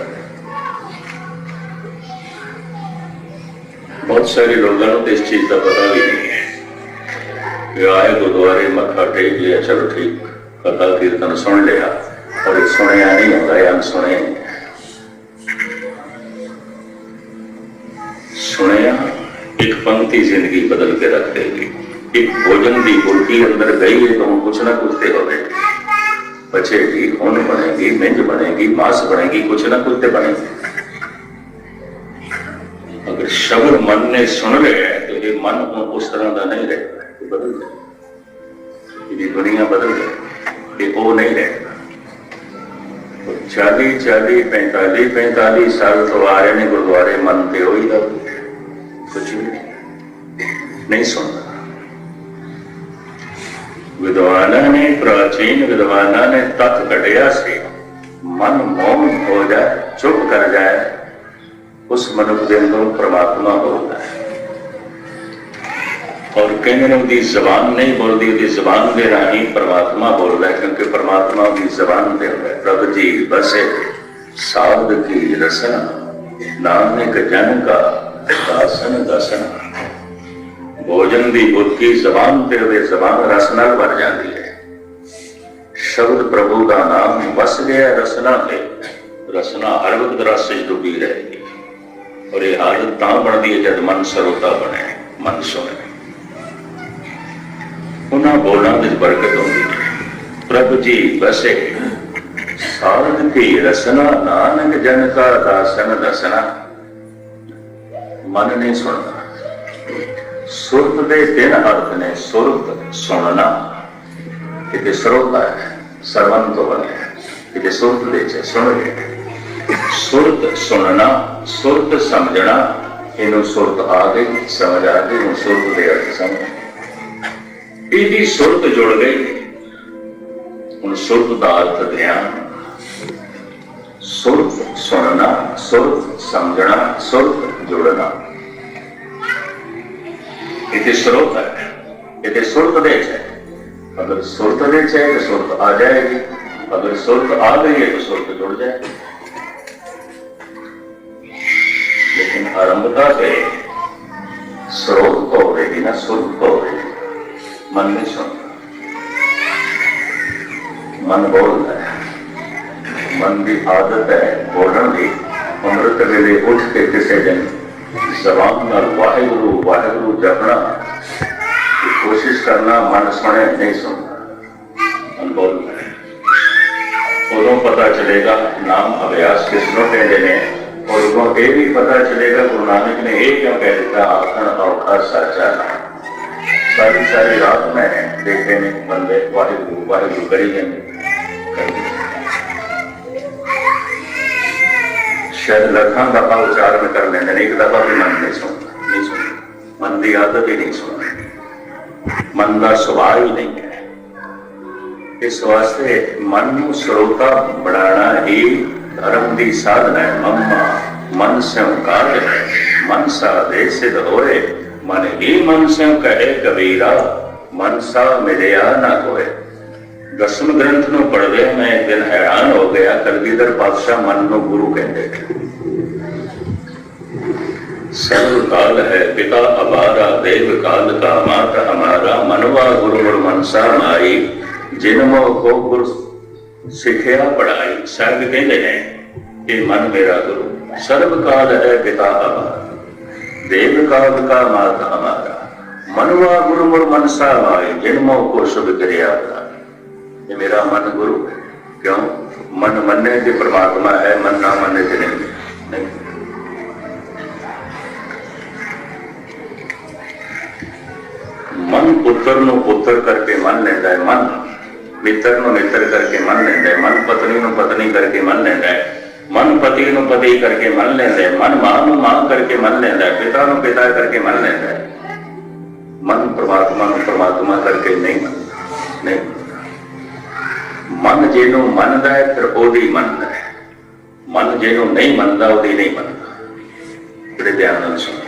ਬਹੁਤ ਸਾਰੇ ਲੋਕਾਂ ਨੂੰ ਤਾਂ ਇਸ ਚੀਜ਼ ਦਾ ਪਤਾ ਵੀ ਨਹੀਂ ਹੈ ਕਿ ਆਏ ਗੁਰਦੁਆਰੇ ਮੱਥਾ ਟੇਕ ਲਿਆ ਚਲੋ ਠੀਕ ਕਥਾ ਕੀਰਤਨ ਸੁਣ ਲਿਆ ਔਰ ਇਹ ਸੁਣਿਆ ਨਹੀਂ ਹੁੰਦਾ ਜਾਂ ਸੁਣਿਆ ਨਹੀਂ ਸੁਣਿਆ ਇੱਕ ਪੰਕਤੀ ਜ਼ਿੰਦਗੀ ਬਦਲ ਕੇ ਰੱਖ ਦੇਗੀ ਇੱਕ ਭੋਜਨ ਦੀ ਬੁਰਕੀ ਅੰਦਰ ਗਈ ਹੈ ਤਾਂ ਕੁਛ ਨਾ ਕੁਛ ਤੇ ਹੋਵੇ। ਬਚੇਗੀ ਹੁਣ ਬਣੇਗੀ, ਮਿੰਜ ਬਣੇਗੀ, ਮਾਸ ਬਣੇਗੀ, ਕੁਛ ਨਾ ਕੁਛ ਤੇ ਬਣੇਗੀ। ਅਗਰ ਸ਼ਬਦ ਮਨ ਨੇ ਸੁਣ ਲਿਆ ਤਾਂ ਇਹ ਮਨ ਹੁਣ ਉਸ ਤਰ੍ਹਾਂ ਦਾ ਨਹੀਂ ਰਹੇਗਾ ਇਹ ਬਦਲ ਜਾਏਗਾ ਇਹਦੀ ਦੁਨੀਆ ਬਦਲ ਜਾਏਗੀ ਇਹ ਉਹ ਨਹੀਂ ਰਹੇਗਾ 40 40 45 45 ਸਾਲ ਤੋਂ ਆ ਰਹੇ ਨੇ ਗੁਰਦੁਆਰੇ, ਮਨ ਤੇ ਹੋਈ ਦਾ ਵਿਦਵਾਨਾਂ ਨੇ, ਪ੍ਰਾਚੀਨ ਵਿਦਵਾਨਾਂ ਨੇ ਤੱਕ ਕੱਢਿਆ ਸੀ। ਮਨ ਮੌਨ ਹੋ ਜਾਏ, ਚੁੱਪ ਕਰ ਜਾਏ, ਉਸ ਮਨੁੱਖ ਦੇ ਅੰਦਰ ਪ੍ਰਮਾਤਮਾ ਬੋਲਦਾ ਹੈ। ਔਰ ਕਹਿੰਦੇ ਨੇ ਉਹਦੀ ਜ਼ਬਾਨ ਨਹੀਂ ਬੋਲਦੀ, ਉਹਦੀ ਜ਼ਬਾਨ ਦੇ ਰਾਹੀਂ ਪ੍ਰਮਾਤਮਾ ਬੋਲਦਾ ਕਿਉਂਕਿ ਪ੍ਰਮਾਤਮਾ ਉਹਦੀ ਜ਼ਬਾਨ ਤੇ ਹੁੰਦਾ ਪ੍ਰਭ ਜੀ, ਬਸੇ ਸਾਧ ਕੀ ਰਸਨਾ, ਨਾਨਕ ਜਨ ਕਾ, ਦਾਸਨ ਦਸਨ। ਭੋਜਨ ਦੀ ਬੁੱਧੀ ਜ਼ਬਾਨ ਤੇ ਹੋਵੇ ਜ਼ਬਾਨ ਰਸ ਨਾਲ ਭਰ ਜਾਂਦੀ ਹੈ। ਸ਼ਬਦ ਪ੍ਰਭੂ ਦਾ ਨਾਮ ਵਸ ਗਿਆ ਰਸਨਾ ਤੇ। ਰਸਨਾ ਹਰ ਵਕਤ ਰਸ ਵਿੱਚ ਡੁੱਬੀ ਰਹੇਗੀ। ਔਰ ਇਹ ਹਾਲਤ ਤਾਂ ਬਣਦੀ ਹੈ ਜਦ ਮਨ ਸਰੋਤਾ ਬਣੇ, ਮਨ ਸੁਣੇ। ਉਹਨਾਂ ਬੋਲਾਂ ਵਿੱਚ ਬਰਕਤ ਹੁੰਦੀ ਹੈ। ਪ੍ਰਭ ਜੀ ਵਸੇ। ਸਾਰਦ ਕੀ ਰਸਨਾ ਨਾਨਕ ਜਨ ਕਾ ਦਾਸਨ ਦਸਨਾ। ਮਨ ਨਹੀਂ ਸੁਣਦਾ। ਸੁਰਤ ਦੇ ਤਿੰਨ ਅਰਥ ਨੇ ਸੁਰਤ ਸੁਣਨਾ। ਕਿਤੇ ਸਰੋਤਾ ਹੈ ਸਰਵਨ ਤੋਂ ਬਣਿਆ ਕਿਤੇ ਸੁਰਤ ਦੇ ਚ ਸੁਣ ਗਿਆ ਸੁਰਤ ਸੁਣਨਾ, ਸੁਰਤ ਸਮਝਣਾ, ਇਹਨੂੰ ਸੁਰਤ ਆ ਗਈ, ਸਮਝ ਆ ਗਈ, ਹੁਣ ਸੁਰਤ ਦੇ ਅਰਥ ਸਮਝ ਇਹਦੀ ਸੁਰਤ ਜੁੜ ਗਈ। ਹੁਣ ਸੁਰਤ ਦਾ ਅਰਥ ਧਿਆਨ। ਸੁਰਤ ਸੁਣਨਾ, ਸੁਰਤ ਸਮਝਣਾ, ਸੁਰਤ ਜੁੜਨਾ। इति स्रोत है। इति सुरत देश है अगर सुरत देश है तो सुरत आ जाएगी। अगर सुरत आ गई है तो सुरत जुड़ जाएगी लेकिन आरंभता से स्रोत तो हो रहेगी ना सुरत तो हो रहेगी मन नहीं सुन। मन बोल है। मन की आदत है बोलन की। अमृत वेले उठ के किसे जन्म ਜ਼ਬਾਨ ਨਾਲ ਵਾਹਿਗੁਰੂ ਵਾਹਿਗੁਰੂ ਜਪਣਾ ਦੀ ਕੋਸ਼ਿਸ਼ ਕਰਨਾ, ਮਨ ਸੁਣੇ, ਨਹੀਂ ਸੁਣਦਾ ਮਨ ਉਦੋਂ ਪਤਾ ਚਲੇਗਾ ਨਾਮ ਅਭਿਆਸ ਕਿਸ ਨੂੰ ਕਹਿੰਦੇ ਨੇ। ਔਰ ਉਦੋਂ ਇਹ ਵੀ ਪਤਾ ਚਲੇਗਾ, ਗੁਰੂ ਨਾਨਕ ਨੇ ਇਹ ਕਿਉਂ ਕਹਿ ਦਿੱਤਾ, ਆਖਣ ਔਖਾ ਸੱਚਾ ਸਾਰੀ ਸਾਰੀ ਰਾਤ ਮੈਂ ਦੇਖੇ ਨੇ ਬੰਦੇ, ਵਾਹਿਗੁਰੂ ਵਾਹਿਗੁਰੂ ਕਰੀ ਜਾਂਦੇ ਕਰੀ ਜਾਂਦੇ। ਸ਼ਾਇਦ ਲੱਖਾਂ ਦਫਾ ਉਚਾਰਨ ਕਰ ਲੈਂਦੇ ਨੇ, ਇੱਕ ਦਫਾ ਵੀ ਮਨ ਨਹੀਂ ਸੁਣਦਾ ਨਹੀਂ ਸੁਣਦਾ। ਮਨ ਦੀ ਆਦਤ ਹੀ ਨਹੀਂ ਸੁਣਦਾ। ਮਨ ਦਾ ਸੁਭਾਅ ਹੀ ਨਹੀਂ ਹੈ। ਇਸ ਵਾਸਤੇ ਮਨ ਨੂੰ ਸਰੋਤਾ ਬਣਾਉਣਾ ਹੀ ਧਰਮ ਦੀ ਸਾਧਨਾ ਹੈ। ਮੰਮਾ, ਮਨ ਸੰਕਾਰ ਹੈ। ਮਨ ਸਾ ਦੇ ਸਿਧ ਹੋਏ। ਮਨ ਹੀ ਮਨ ਸੰਗ ਕਹੇ ਕਬੀਰਾ। ਮਨ ਸਾ ਮਿਲਿਆ ਨਾ ਕੋਏ ਦਸਮ ਗ੍ਰੰਥ ਨੂੰ ਪੜ੍ਹਦੇ ਮੈਂ ਇੱਕ ਦਿਨ ਹੈਰਾਨ ਹੋ ਗਿਆ ਕਲਗੀਧਰ ਪਾਤਸ਼ਾਹ ਮਨ ਨੂੰ ਗੁਰੂ ਕਹਿੰਦੇ ਸਰਵ ਕਾਲ ਹੈ ਪਿਤਾ ਅਬਾਰਾ ਦੇਵ ਕਾਲ ਕਾ ਮਾਤਾ ਹਮਾਰਾ, ਮਨਵਾ ਗੁਰੂ ਗੁਰ ਮਨਸਾ ਮਾਈ ਜਿਨਮੋ ਕੋ ਗੁਰ ਸਿੱਖਿਆ ਪੜਾਈ ਸਰਬ ਕਹਿੰਦੇ ਨੇ ਇਹ ਮਨ ਮੇਰਾ ਗੁਰੂ। ਸਰਬ ਕਾਲ ਹੈ ਪਿਤਾ ਅਬਾਰਾ ਦੇਵ ਕਾਲ ਕਾ ਮਾਤਾ ਹਮਾਰਾ, ਮਨਵਾ ਗੁਰੂ ਗੁਰ ਮਨਸਾ ਮਾਈ ਜਿਨਮੋ ਕੋ ਸ਼ੁਭ ਕਰਿਆ ਪੜਾਈ ਇਹ ਮੇਰਾ ਮਨ ਗੁਰੂ ਹੈ ਕਿਉਂ ਮਨ ਮੰਨੇ ਤੇ ਪ੍ਰਮਾਤਮਾ ਹੈ ਮਨ ਨਾ ਮੰਨੇ ਤੇ ਨਹੀਂ ਨਹੀਂ ਮਨ ਪੁੱਤਰ ਨੂੰ ਪੁੱਤਰ ਕਰਕੇ ਮੰਨ ਲੈਂਦਾ ਹੈ ਮਨ ਮਿੱਤਰ ਨੂੰ ਮਿੱਤਰ ਕਰਕੇ ਮੰਨ ਲੈਂਦਾ ਹੈ ਮਨ ਪਤਨੀ ਨੂੰ ਪਤਨੀ ਕਰਕੇ ਮੰਨ ਲੈਂਦਾ ਹੈ ਮਨ ਪਤੀ ਨੂੰ ਪਤੀ ਕਰਕੇ ਮੰਨ ਲੈਂਦਾ ਹੈ ਮਨ ਮਾਂ ਨੂੰ ਮਾਂ ਕਰਕੇ ਮੰਨ ਲੈਂਦਾ ਹੈ ਪਿਤਾ ਨੂੰ ਪਿਤਾ ਕਰਕੇ ਮੰਨ ਲੈਂਦਾ ਹੈ ਮਨ ਪ੍ਰਮਾਤਮਾ ਨੂੰ ਪ੍ਰਮਾਤਮਾ ਕਰਕੇ ਨਹੀਂ ਮੰਨਦਾ ਨਹੀਂ ਮਨ ਜਿਹਨੂੰ ਮੰਨਦਾ ਹੈ, ਫਿਰ ਉਹਦੀ ਮੰਨਦਾ ਹੈ। ਮਨ ਜਿਹਨੂੰ ਨਹੀਂ ਮੰਨਦਾ, ਉਹਦੀ ਨਹੀਂ ਮੰਨਦਾ। ਬੜੇ ਧਿਆਨ ਨਾਲ ਸੁਣੋ।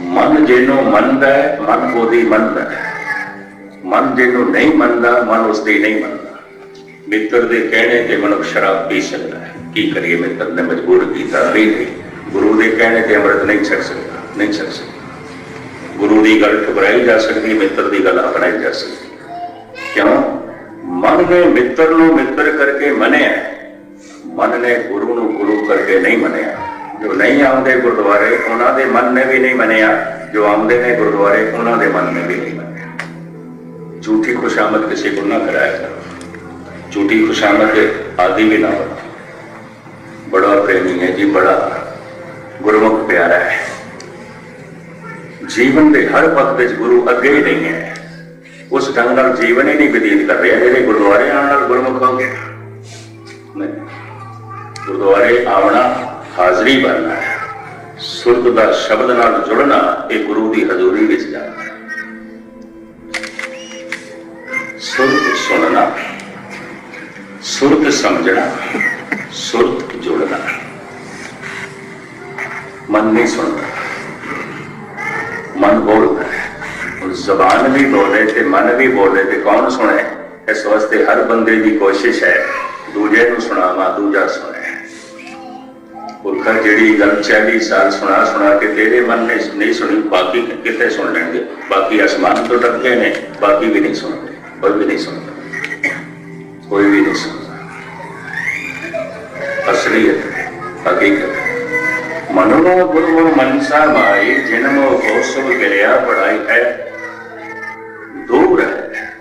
ਮਨ ਜਿਹਨੂੰ ਮੰਨਦਾ ਹੈ, ਮਨ ਉਹਦੀ ਮੰਨਦਾ ਹੈ। ਮਨ ਜਿਹਨੂੰ ਨਹੀਂ ਮੰਨਦਾ, ਮਨ ਉਸਦੀ ਨਹੀਂ ਮੰਨਦਾ। ਮਿੱਤਰ ਦੇ ਕਹਿਣੇ ਤੇ ਮਨੁੱਖ ਸ਼ਰਾਬ ਪੀ ਸਕਦਾ ਹੈ। ਕੀ ਕਰੀਏ ਮਿੱਤਰ ਨੇ ਮਜਬੂਰ ਕੀਤਾ? ਵੀ ਨਹੀਂ। ਗੁਰੂ ਦੇ ਕਹਿਣੇ ਤੇ ਅੰਮ੍ਰਿਤ ਨਹੀਂ ਛਕ ਸਕਦਾ, ਨਹੀਂ ਛਕ ਸਕਦਾ। ਗੁਰੂ ਦੀ ਗੱਲ ਠੁਕਰਾਈ ਜਾ ਸਕਦੀ, ਮਿੱਤਰ ਦੀ ਗੱਲ ਅਪਣਾਈ ਜਾ ਸਕਦੀ। ਕਿਉਂ? ਮਨ ਨੇ ਮਿੱਤਰ ਨੂੰ ਮਿੱਤਰ ਕਰਕੇ ਮੰਨਿਆ। ਮਨ ਨੇ ਗੁਰੂ ਨੂੰ ਗੁਰੂ ਕਰਕੇ ਨਹੀਂ ਮੰਨਿਆ। ਜੋ ਨਹੀਂ ਆਉਂਦੇ ਗੁਰਦੁਆਰੇ, ਉਹਨਾਂ ਦੇ ਮਨ ਨੇ ਵੀ ਨਹੀਂ ਮੰਨਿਆ। ਜੋ ਆਉਂਦੇ ਨੇ ਗੁਰਦੁਆਰੇ, ਉਹਨਾਂ ਦੇ ਮਨ ਨੇ ਵੀ ਨਹੀਂ ਮੰਨਿਆ। ਝੂਠੀ ਖੁਸ਼ਾਮਦ ਕਿਸੇ ਕੋਲ ਨਾ ਕਰਾਇਆ ਕਰੋ। ਝੂਠੀ ਖੁਸ਼ਾਮਦ ਆਦि ਵੀ ਨਾ ਬਣਾ ਬੜਾ ਪ੍ਰੇਮੀ ਹੈ ਜੀ, ਬੜਾ। ਗੁਰਮੁਖ ਪਿਆਰਾ ਹੈ। ਜੀਵਨ ਦੇ ਹਰ ਪੱਖ ਵਿੱਚ ਗੁਰੂ ਅੱਗੇ ਹੀ ਨਹੀਂ ਹੈ। ਉਸ ਢੰਗ ਨਾਲ ਜੀਵਨ ਹੀ ਨਹੀਂ ਬਤੀਤ ਕਰ ਰਿਹਾ। ਜਿਹੜੇ ਗੁਰਦੁਆਰੇ ਆਉਣ ਨਾਲ ਗੁਰਮੁਖ ਹੋ ਗਿਆ। ਗੁਰਦੁਆਰੇ ਆਉਣਾ ਹਾਜ਼ਰੀ ਬਣਨਾ ਸੁਰਤ ਦਾ ਸ਼ਬਦ ਨਾਲ ਜੁੜਨਾ ਇਹ ਗੁਰੂ ਦੀ ਹਜ਼ੂਰੀ ਵਿੱਚ ਜਾਣਾ ਸੁਰਤ ਸੁਣਨਾ, ਸੁਰਤ ਸਮਝਣਾ, ਸੁਰਤ ਜੁੜਨਾ। ਮਨ ਨਹੀਂ ਸੁਣਦਾ। ਮਨ ਬੋਲਦਾ ਹੈ। ਜ਼ਬਾਨ ਵੀ ਬੋਲੇ ਤੇ ਮਨ ਵੀ ਬੋਲੇ ਤੇ ਕੌਣ ਸੁਣੇ? ਇਸ ਵਾਸਤੇ ਹਰ ਬੰਦੇ ਦੀ ਕੋਸ਼ਿਸ਼ ਹੈ, ਦੂਜੇ ਨੂੰ ਸੁਣਾਵਾ, ਦੂਜਾ ਸੁਣੇ। ਪੁਰਖਾ ਜਿਹੜੀ ਗੱਲ 40 ਸਾਲ ਸੁਣਾ ਸੁਣਾ ਕੇ ਤੇਰੇ ਮਨ ਨੇ ਨਹੀਂ ਸੁਣੀ, ਬਾਕੀ ਕਿੱਥੇ ਸੁਣ ਲੈਣਗੇ? ਬਾਕੀ ਅਸਮਾਨ ਤੋਂ ਡਰਦੇ ਨੇ, ਬਾਕੀ ਵੀ ਨਹੀਂ ਸੁਣਦੇ, ਕੋਈ ਵੀ ਨਹੀਂ ਸੁਣਦਾ। ਕੋਈ ਵੀ ਨਹੀਂ ਸੁਣਦਾ। ਅਸਲੀਅਤ ਹੈ ਹਕੀਕਤ। ਹੈ ਗੁਰੂ ਮਨਸਾ ਮਾਈ ਜਨਮ ਕੋ ਗਿਰਿਆ ਪੜਾਈ ਹੈ। ਦੂਰ ਹੈ।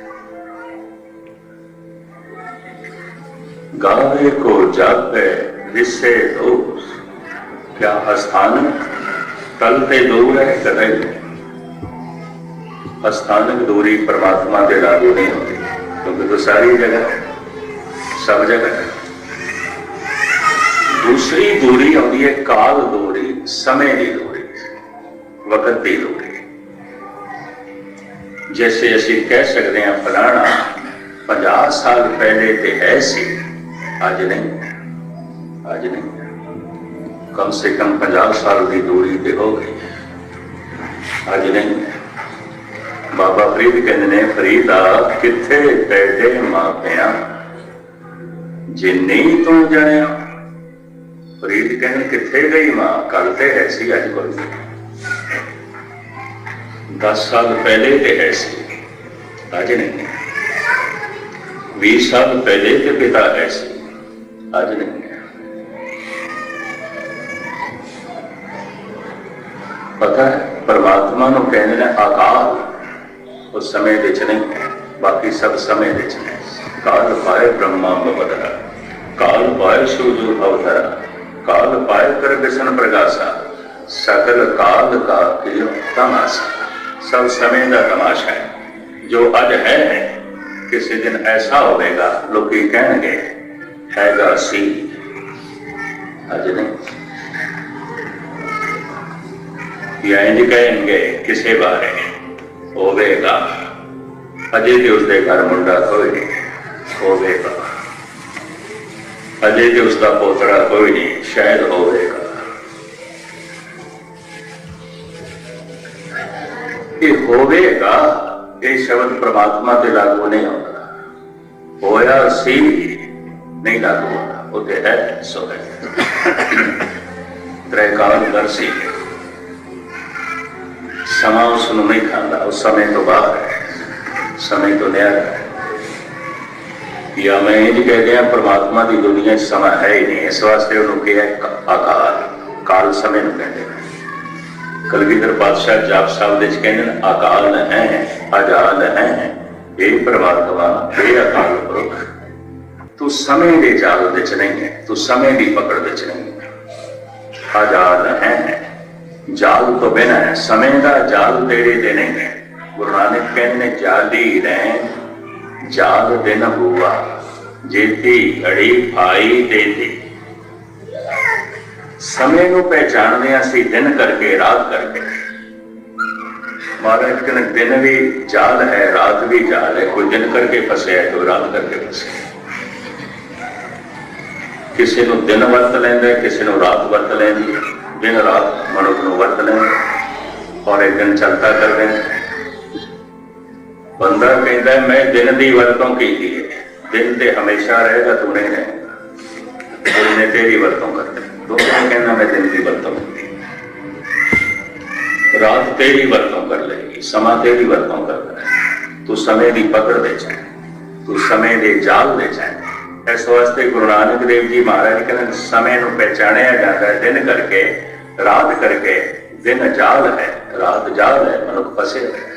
ਗਾਵੇ ਕੋ ਜਾਪੇ ਵਿਸੇ ਦੋਸ ਕਿਆ ਅਸਥਾਨ ਤਲ ਤੇ ਦੂਰ ਹੈ ਕਦੇ ਅਸਥਾਨਕ ਦੂਰੀ ਪਰਮਾਤਮਾ ਦੇ ਲਾਗੂ ਨਹੀਂ ਹੁੰਦੀ ਕਿਉਂਕਿ ਉਹ ਸਾਰੀ ਜਗ੍ਹਾ ਹੈ, ਸਭ ਜਗ੍ਹਾ ਹੈ। ਦੂਸਰੀ ਦੂਰੀ ਆਉਂਦੀ ਹੈ ਕਾਲ ਦੂਰੀ ਸਮੇਂ ਦੀ ਦੂਰੀ। ਵਕਤ ਅਸੀਂ ਕਹਿ ਸਕਦੇ ਹਾਂ, ਫਲਾਣਾ 50 ਸਾਲ ਪਹਿਲੇ ਤੇ ਹੈ ਸੀ, ਅੱਜ ਨਹੀਂ। ਅੱਜ ਨਹੀਂ। ਕਮ ਸੇ ਕਮ 50 ਸਾਲ ਦੀ ਦੂਰੀ ਤੇ ਹੋ ਗਈ। ਅੱਜ ਨਹੀਂ। ਬਾਬਾ ਫਰੀਦ ਕਹਿੰਦੇ ਨੇ, ਫਰੀਦਾ ਕਿੱਥੇ ਬੈਠੇ ਮਾਪਿਆਂ? ਜੇ ਨਹੀਂ ਤੂੰ ਜਾਣਿਆ, ਫਰੀਦ ਕਹਿੰਦੇ ਕਿੱਥੇ ਗਈ ਮਾਂ? ਕੱਲ ਤੇ ਹੈ ਸੀ ਅੱਜ ਕੋਲ 10 ਸਾਲ ਪਹਿਲੇ ਤੇ ਹੈ ਸੀ ਅੱਜ ਨਹੀਂ 20 ਸਾਲ ਪਹਿਲੇ ਤੇ ਪਿਤਾ ਹੈ ਸੀ ਅੱਜ ਨਹੀਂ ਹੈ ਪਤਾ ਹੈ ਪਰਮਾਤਮਾ ਨੂੰ ਕਹਿੰਦੇ ਨੇ ਆਕਾਲ ਉਹ ਸਮੇਂ ਵਿੱਚ ਨਹੀਂ ਹੈ ਬਾਕੀ ਸਭ ਸਮੇਂ ਵਿੱਚ ਹੈ ਕਾਲ ਪਾਏ ਬ੍ਰਹਮਾ ਬਦਰਾ ਕਾਲ ਪਾਏ ਸੂਜੂ ਅਵਤਰਾ ਕਾਲ ਪਾਏ ਕਰ ਬਿਸ਼ਨ ਪ੍ਰਗਾਸਾ ਸਕਲ ਕਾਲ ਕਾ ਕਿਉ ਤਮਾਸਾ ਸਭ ਸਮੇਂ ਦਾ ਤਮਾਸ਼ਾ ਹੈ ਜੋ ਅੱਜ ਹੈ ਕਿਸੇ ਦਿਨ ਐਸਾ ਹੋਵੇਗਾ ਲੋਕੀ ਕਹਿਣਗੇ ਹੈਗਾ ਸੀ ਅੱਜ ਨਹੀਂ ਜਾਂ ਇੰਜ ਕਹਿਣਗੇ ਕਿਸੇ ਬਾਰੇ ਹੋਵੇਗਾ ਅਜੇ ਤੇ ਉਸਦੇ ਘਰ ਮੁੰਡਾ ਕੋਈ ਨਹੀਂ ਹੋਵੇਗਾ ਅਜੇ ਤੇ ਉਸਦਾ ਪੋਤਰਾ ਕੋਈ ਨਹੀਂ ਇਹ ਹੋਵੇਗਾ, ਇਹ ਸ਼ਬਦ ਪ੍ਰਮਾਤਮਾ ਤੇ ਲਾਗੂ ਨਹੀਂ ਹੁੰਦਾ। ਹੋਇਆ ਸੀ, ਨਹੀਂ ਲਾਗੂ ਹੁੰਦਾ। ਉਹ ਤੇ ਹੈ, ਸੋ ਹੈ। ਤ੍ਰੈਕਾਲ ਦਰਸੀ ਸਮਾਂ ਉਸ ਨੂੰ ਨਹੀਂ ਖਾਂਦਾ। ਉਸ ਸਮੇਂ ਤੋਂ ਬਾਹਰ ਹੈ। ਸਮੇਂ ਤੋਂ ਨਿਆਰ ਹੈ। ਜਾਂ ਮੈਂ ਇਹ ਕਹਿ ਰਿਹਾ, ਪ੍ਰਮਾਤਮਾ ਦੀ ਦੁਨੀਆ 'ਚ ਸਮਾਂ ਹੈ ਹੀ ਨਹੀਂ। ਇਸ ਵਾਸਤੇ ਉਹਨੂੰ ਕਿਹਾ ਹੈ ਆਕਾਰ। ਕਾਲ ਸਮੇਂ ਨੂੰ ਕਹਿੰਦੇ ਨੇ। ਕਲਗੀਧਰ ਪਾਤਸ਼ਾਹ ਜਾਪ ਸਾਹਿਬ ਦੇ ਵਿੱਚ ਕਹਿੰਦੇ ਨੇ ਅਕਾਲ ਹੈ ਅਜਾਲ ਹੈ ਇਹ ਪ੍ਰਮਾਤਮਾ ਇਹ ਅਕਾਲ ਪੁਰਖ ਤੂੰ ਸਮੇਂ ਦੇ ਜਾਲ ਵਿੱਚ ਨਹੀਂ ਹੈ ਤੂੰ ਸਮੇਂ ਦੀ ਪਕੜ ਵਿੱਚ ਨਹੀਂ ਹੈ ਅਜਾਲ ਹੈ ਜਾਲ ਤੋਂ ਬਿਨਾਂ ਹੈ ਸਮੇਂ ਦਾ ਜਾਲ ਤੇਰੇ ਤੇ ਨਹੀਂ ਹੈ ਗੁਰੂ ਨਾਨਕ ਕਹਿੰਦੇ ਨੇ ਜਾਲੀ ਰਹਿ ਜਾਲ ਦਿਨ ਹੁਆ ਜੇਤੀ ਘੜੀ ਭਾਈ ਦੇਤੀ ਸਮੇਂ ਨੂੰ ਪਹਿਚਾਣਦੇ ਹਾਂ ਅਸੀਂ, ਦਿਨ ਕਰਕੇ, ਰਾਤ ਕਰਕੇ। ਮਹਾਰਾਜ ਕਹਿੰਦੇ, ਦਿਨ ਵੀ ਜਾਲ ਹੈ, ਰਾਤ ਵੀ ਜਾਲ ਹੈ। ਕੋਈ ਦਿਨ ਕਰਕੇ ਫਸਿਆ ਕੋਈ ਰਾਤ ਕਰਕੇ ਫਸਿਆ ਕਿਸੇ ਨੂੰ ਦਿਨ ਵਰਤ ਲੈਂਦਾ ਕਿਸੇ ਨੂੰ ਰਾਤ ਵਰਤ ਲੈਂਦੀ ਦਿਨ, ਰਾਤ ਮਨੁੱਖ ਨੂੰ ਵਰਤ ਲੈਂਦਾ ਔਰ ਇੱਕ ਦਿਨ ਚਲਤਾ ਕਰਦੇ ਬੰਦਾ ਕਹਿੰਦਾ, ਮੈਂ ਦਿਨ ਦੀ ਵਰਤੋਂ ਕੀਤੀ ਹੈ। ਦਿਨ ਤੇ ਹਮੇਸ਼ਾ ਰਹੇਗਾ, ਤੂੰ ਨਹੀਂ ਰਹੇਗਾ ਦਿਨ ਨੇ ਤੇਰੀ ਵਰਤੋਂ ਕਰਨੀ ਦੋਨੋਂ ਕਹਿੰਦਾ ਮੈਂ ਦਿਨ ਦੀ ਵਰਤੋਂ ਕੀਤੀ ਰਾਤ ਤੇਰੀ ਵਰਤੋਂ ਕਰ ਲਏਗੀ ਸਮਾਂ ਤੇਰੀ ਵਰਤੋਂ ਕਰਦਾ ਹੈ ਤੂੰ ਸਮੇਂ ਦੀ ਪਕੜ ਵਿੱਚ ਹੈ ਤੂੰ ਸਮੇਂ ਦੇ ਜਾਲ ਵਿੱਚ ਹੈ ਇਸ ਵਾਸਤੇ ਗੁਰੂ ਨਾਨਕ ਦੇਵ ਜੀ ਮਹਾਰਾਜ ਕਹਿੰਦੇ ਸਮੇਂ ਨੂੰ ਪਹਿਚਾਣਿਆ ਜਾਂਦਾ ਹੈ ਦਿਨ ਕਰਕੇ ਰਾਤ ਕਰਕੇ ਦਿਨ ਜਾਲ ਹੈ ਰਾਤ ਜਾਲ ਹੈ ਮਨੁੱਖ ਫਸੇ ਹੋਏ ਹੈ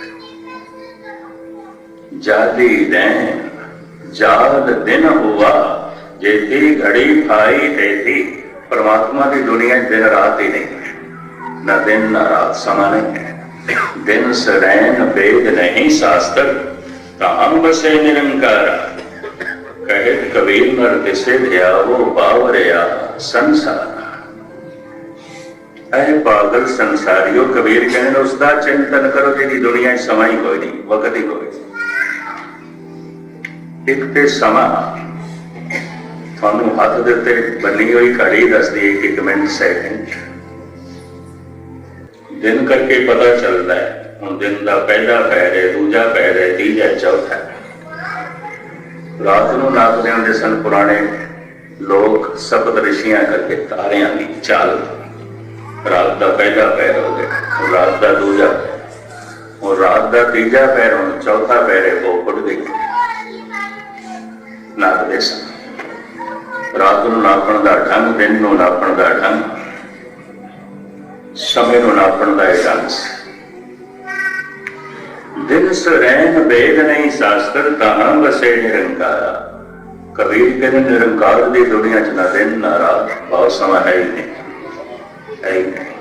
ਜਾਲੀ ਦੇਨ ਜਾਲ ਦਿਨ ਹੁਆ ਜੇਤੀ ਘੜੀ ਭਾਈ ਤੇਤੀ ਪਰਮਾਤਮਾ ਦੀ ਦੁਨੀਆ 'ਚ ਦਿਨ ਰਾਤ ਹੀ ਨਹੀਂ ਹੈ ਨਾ ਦਿਨ ਨਾ ਰਾਤ ਸਮਾਂ ਨਹੀਂ ਹੈ ਦਿਨ ਸਰੈਨ ਵੇਦ ਨਹੀਂ ਸ਼ਾਸਤਰ ਤਾਂ ਬਸੇ ਨਿਰੰਕਾਰ ਕਹਿਤ ਕਬੀਰ ਨਰ ਦਿਸੇ ਧਿਆਵੋ ਬਾਵਰਿਆ ਸੰਸਾਰ ਐ ਪਾਗਲ ਸੰਸਾਰਿਓ ਕਬੀਰ ਕਹਿੰਦੇ ਉਸ ਦਾ ਚਿੰਤਨ ਕਰੋ ਜਿਹਦੀ ਦੁਨੀਆ 'ਚ ਸਮਾਂ ਹੀ ਕੋਈ ਨਹੀਂ ਵਕਤ ਹੀ ਕੋਈ ਨਹੀਂ ਹੱਥ ਦੇ ਉੱਤੇ ਬੰਨੀ ਹੋਈ ਘੜੀ ਦੱਸਦੀ ਹੈ ਕਿ ਇੱਕ ਸੈਕਿੰਡ ਦਿਨ ਕਰਕੇ ਪਤਾ ਚੱਲਦਾ ਹੈ, ਹੁਣ ਦਿਨ ਦਾ ਪਹਿਲਾ ਪੈਰ ਹੈ, ਦੂਜਾ ਪੈਰ ਹੈ, ਤੀਜਾ, ਚੌਥਾ ਰਾਤ ਨੂੰ ਨਾਪਦੇ ਹੁੰਦੇ ਸਨ ਪੁਰਾਣੇ ਲੋਕ ਸਪਤ ਰਿਸ਼ੀਆਂ ਕਰਕੇ ਤਾਰਿਆਂ ਦੀ ਚਾਲ। ਰਾਤ ਦਾ ਪਹਿਲਾ ਪੈਰ ਹੋ ਗਿਆ ਰਾਤ ਦਾ ਦੂਜਾ ਪੈਰ। ਹੁਣ ਰਾਤ ਦਾ ਤੀਜਾ ਪੈਰ, ਹੁਣ ਚੌਥਾ ਪੈਰ ਹੈ, ਉਹ ਉੱਡ ਗਈ ਨਾਪਦੇ ਸਨ ਰਾਤ ਨੂੰ ਨਾਪਣ ਦਾ ਢੰਗ, ਦਿਨ ਨੂੰ ਨਾਪਣ ਦਾ ਢੰਗ, ਸਮੇਂ ਨੂੰ ਨਾਪਣ ਦਾ ਇਹ ਢੰਗ ਦਿਨ ਸਰੈਨ ਵੇਦ ਨਹੀਂ ਸ਼ਾਸਤਰ, ਤਾਂ ਵਸੇ ਨਿਰੰਕਾਰ। ਕਬੀਰ ਕਹਿੰਦੇ, ਨਿਰੰਕਾਰ ਦੀ ਦੁਨੀਆ ਚ ਨਾ ਦਿਨ, ਨਾ ਰਾਤ, ਬਹੁਤ ਸਮਾਂ ਹੈ ਹੀ ਨਹੀਂ। ਹੈ ਹੀ ਨਹੀਂ।